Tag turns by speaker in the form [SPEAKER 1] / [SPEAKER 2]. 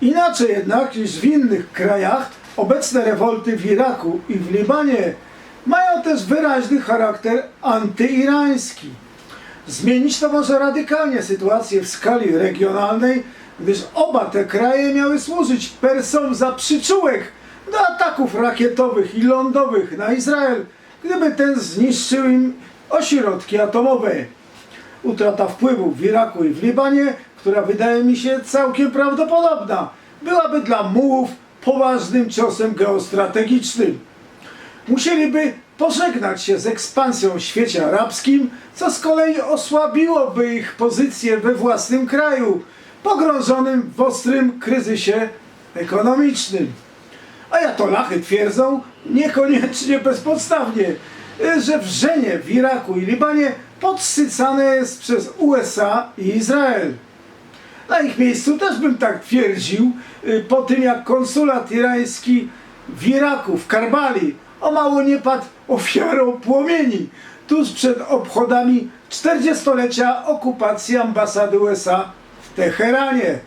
[SPEAKER 1] Inaczej jednak niż w innych krajach, obecne rewolty w Iraku i w Libanie mają też wyraźny charakter antyirański. Zmienić to może radykalnie sytuację w skali regionalnej, gdyż oba te kraje miały służyć Persom za przyczółek do ataków rakietowych i lądowych na Izrael, gdyby ten zniszczył im ośrodki atomowe. Utrata wpływów w Iraku i w Libanie, która wydaje mi się całkiem prawdopodobna, byłaby dla mułów poważnym ciosem geostrategicznym musieliby pożegnać się z ekspansją w świecie arabskim, co z kolei osłabiłoby ich pozycję we własnym kraju, pogrążonym w ostrym kryzysie ekonomicznym. Ajatolachy twierdzą, niekoniecznie bezpodstawnie, że wrzenie w Iraku i Libanie podsycane jest przez USA i Izrael. Na ich miejscu też bym tak twierdził, y, po tym jak konsulat irański w Iraku, w Karbali, o mało nie padł ofiarą płomieni tuż przed obchodami 40-lecia okupacji ambasady USA w Teheranie.